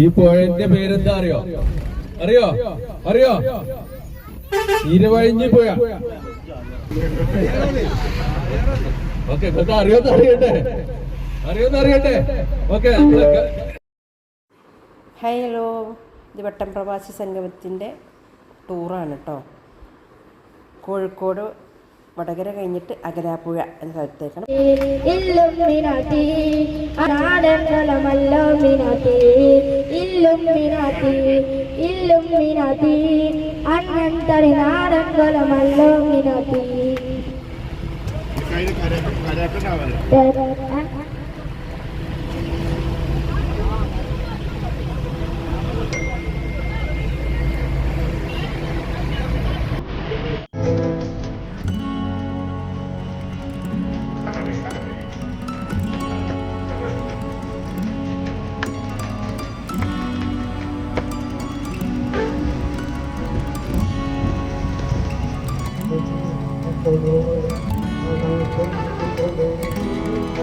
ഈ പുഴന്റെ പേരെന്താ അറിയോ? അറിയോ? അറിയോ? ഇരുവഴിഞ്ഞി പുഴ. ഓക്കെ നിങ്ങൾക്ക് അറിയോന്ന് അറിയട്ടെ. അറിയോന്ന് അറിയട്ടെ. ഓക്കെ ഹലോ ഇത് വട്ടം പ്രവാസി സംഗമത്തിന്റെ ടൂറാണ് കേട്ടോ കോഴിക്കോട് വടകര കഴിഞ്ഞിട്ട് അകരാപ്പുഴ എന്ന സ്ഥലത്തേക്കാണ്. ഇല്ലുമിനാട്ടി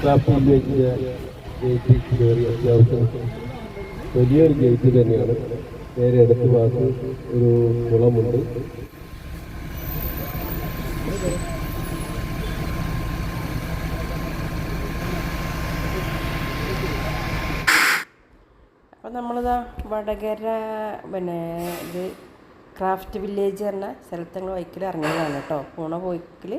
ഇല്ലുമിനാട്ടി ഇല്ലുമിനാട്ടി അണ്ണന്തരി നാടങ്ങളമല്ലോമിനാട്ടി ട്രാഫിക്കിലേക്ക് ഗേറ്റ് കയറി അത്യാവശ്യം വലിയൊരു ഗേറ്റ് തന്നെയാണ്. നേരെ അടുത്ത ഭാഗത്ത് ഒരു കുളമുണ്ട്. അപ്പോൾ നമ്മളിതാ വടകര പിന്നെ ഇത് ക്രാഫ്റ്റ് വില്ലേജ് പറഞ്ഞ സ്ഥലത്ത് ഞങ്ങൾ ബൈക്കിൽ ഇറങ്ങിയതാണ് കേട്ടോ. പോണ ബൈക്കിൽ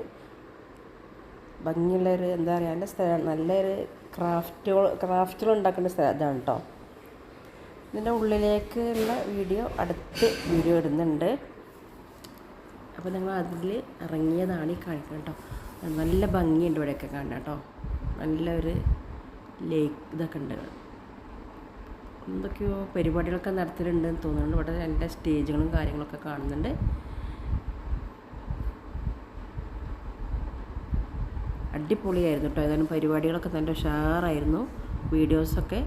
ഭംഗിയുള്ളൊരു എന്താ പറയുക നല്ല സ്ഥലമാണ് നല്ലൊരു ക്രാഫ്റ്റുകൾ ക്രാഫ്റ്റുകൾ ഉണ്ടാക്കേണ്ട സ്ഥലം ഇതാണ് കേട്ടോ ഇതിന്റെ ഉള്ളിലേക്കുള്ള വീഡിയോ അടുത്ത് വീഡിയോ ഇടുന്നുണ്ട്. അപ്പോൾ ഞങ്ങൾ അതിൽ ഇറങ്ങിയതാണ് ഈ കാണിക്കുന്നത് കേട്ടോ നല്ല ഭംഗിയുണ്ട് ഇവിടെയൊക്കെ കാണാം കേട്ടോ നല്ലൊരു ലേക്ക് ഇതൊക്കെ ഉണ്ട്. എന്തൊക്കെയോ പരിപാടികളൊക്കെ നടത്തിയിട്ടുണ്ടെന്ന് തോന്നുന്നുണ്ട്. ഇവിടെ നല്ല സ്റ്റേജുകളും കാര്യങ്ങളൊക്കെ കാണുന്നുണ്ട്. അടിപൊളിയായിരുന്നു കേട്ടോ. ഏതായാലും പരിപാടികളൊക്കെ നല്ല ഉഷാറായിരുന്നു. വീഡിയോസൊക്കെ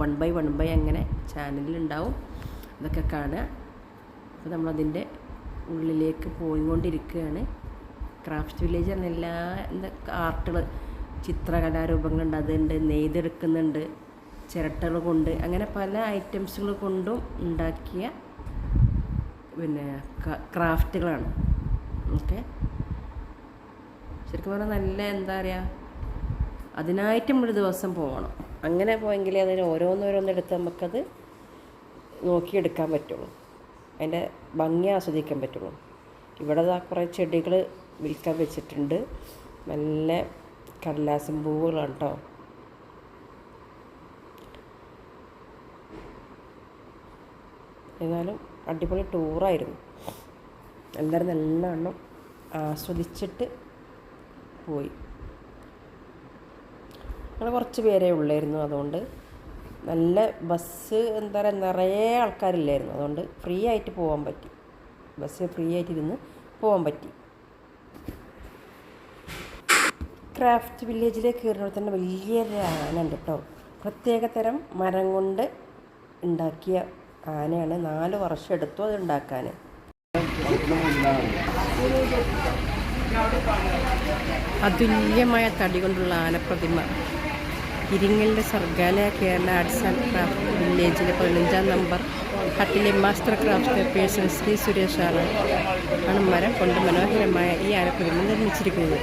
വൺ ബൈ വൺ ബൈ അങ്ങനെ ചാനലിലുണ്ടാവും. അതൊക്കെ കാണുക. അപ്പോൾ നമ്മളതിന്റെ ഉള്ളിലേക്ക് പോയിക്കൊണ്ടിരിക്കുകയാണ്. ക്രാഫ്റ്റ് വില്ലേജ് പറഞ്ഞ എല്ലാ എന്താ ആർട്ടുകൾ ചിത്രകലാരൂപങ്ങളുണ്ട്. അതുണ്ട് നെയ്തെടുക്കുന്നുണ്ട് ചിരട്ടകൾ കൊണ്ട് അങ്ങനെ പല ഐറ്റംസുകൾ കൊണ്ടും ഉണ്ടാക്കിയ പിന്നെ ക്രാഫ്റ്റുകളാണ് ഓക്കെ ശരിക്കും പറഞ്ഞാൽ നല്ല എന്താ പറയുക അതിനായിട്ടും ഒരു ദിവസം പോകണം അങ്ങനെ പോയെങ്കിലേ അതിന് ഓരോന്നോരോന്നെടുത്ത് നമുക്കത് നോക്കിയെടുക്കാൻ പറ്റുള്ളൂ. അതിന്റെ ഭംഗി ആസ്വദിക്കാൻ പറ്റുള്ളൂ. ഇവിടെ കുറേ ചെടികൾ വിൽക്കാൻ വെച്ചിട്ടുണ്ട്. നല്ല കടലാസം പൂവുകളാണ് കേട്ടോ ഏതായാലും അടിപൊളി ടൂറായിരുന്നു. എല്ലാവരും നല്ലവണ്ണം ആസ്വദിച്ചിട്ട് പോയി. ഞങ്ങൾ കുറച്ച് പേരേ ഉള്ളായിരുന്നു. അതുകൊണ്ട് നല്ല ബസ് എന്താ പറയുക നിറയെ ആൾക്കാരില്ലായിരുന്നു. അതുകൊണ്ട് ഫ്രീ ആയിട്ട് പോകാൻ പറ്റി. ബസ് ഫ്രീ ആയിട്ട് ഇരുന്ന് പോകാൻ പറ്റി. ക്രാഫ്റ്റ് വില്ലേജിലേക്ക് കയറുമ്പോൾ തന്നെ വലിയ ആന ഉണ്ട് കേട്ടോ. പ്രത്യേക തരം മരം കൊണ്ട് ഉണ്ടാക്കിയ ആനയാണ്. നാല് വർഷം എടുത്തു അത് ഉണ്ടാക്കാൻ അതുല്യമായ തടി കൊണ്ടുള്ള ആനപ്രതിമ. ഇരിങ്ങലിന്റെ Sargaalaya Kerala arts and craft വില്ലേജിലെ പതിനഞ്ചാം നമ്പർ ഹട്ടിലെ മാസ്റ്റർ ക്രാഫ്റ്റ് പേഴ്സൺ ശ്രീ സുരേഷാണ് ആണ് മരം കൊണ്ട് മനോഹരമായ ഈ ആനപ്രതിമ നിർമ്മിച്ചിരിക്കുന്നത്.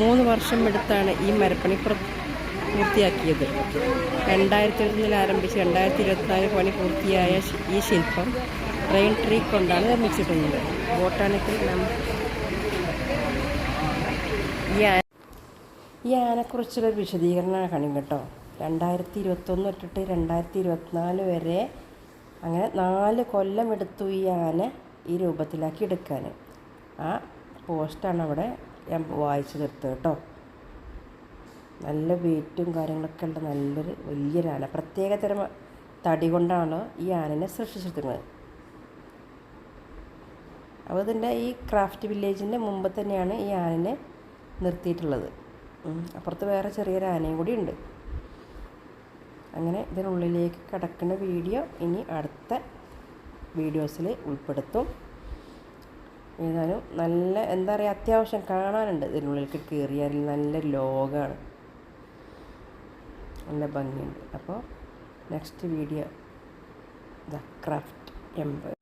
മൂന്ന് വർഷം എടുത്താണ് ഈ മരപ്പണി പൂർത്തിയാക്കിയത്. രണ്ടായിരത്തി ഒന്നിൽ ആരംഭിച്ച് രണ്ടായിരത്തി ഇരുപത്തിനാല് പണി പൂർത്തിയായ ഈ ശില്പം റെയിൻ ട്രീ കൊണ്ടാണ് നിർമ്മിച്ചിട്ടുള്ളത്. ബോട്ടാണിക്കൽ ഈ ആന ഈ ആനക്കുറിച്ചുള്ളൊരു വിശദീകരണമാണ് കണി കേട്ടോ. രണ്ടായിരത്തി ഇരുപത്തൊന്ന് തൊട്ടിട്ട് രണ്ടായിരത്തി ഇരുപത്തിനാല് വരെ അങ്ങനെ നാല് കൊല്ലം എടുത്തു ഈ ആന ഈ രൂപത്തിലാക്കി എടുക്കാൻ ആ പോസ്റ്റാണ് അവിടെ ഞാൻ വായിച്ചു തീർത്തത് കേട്ടോ. നല്ല വെയിറ്റും കാര്യങ്ങളൊക്കെ ഉള്ള നല്ലൊരു വലിയൊരു ആന. പ്രത്യേക തരം തടി കൊണ്ടാണ് ഈ ആനനെ സൃഷ്ടിച്ചെടുക്കുന്നത് അപ്പോൾ ഇതിന്റെ ഈ ക്രാഫ്റ്റ് വില്ലേജിന്റെ മുമ്പ് തന്നെയാണ് ഈ ആനനെ നിർത്തിയിട്ടുള്ളത്. അപ്പുറത്ത് വേറെ ചെറിയൊരു ആനയും കൂടി ഉണ്ട്. അങ്ങനെ ഇതിനുള്ളിലേക്ക് കിടക്കുന്ന വീഡിയോ ഇനി അടുത്ത വീഡിയോസിൽ ഉൾപ്പെടുത്തും. ഏതായാലും നല്ല എന്താ പറയുക അത്യാവശ്യം കാണാനുണ്ട്. ഇതിനുള്ളിലേക്ക് കയറിയാൽ നല്ല ലോകമാണ് നല്ല ഭംഗിയുണ്ട്. അപ്പോൾ next video the craft empire.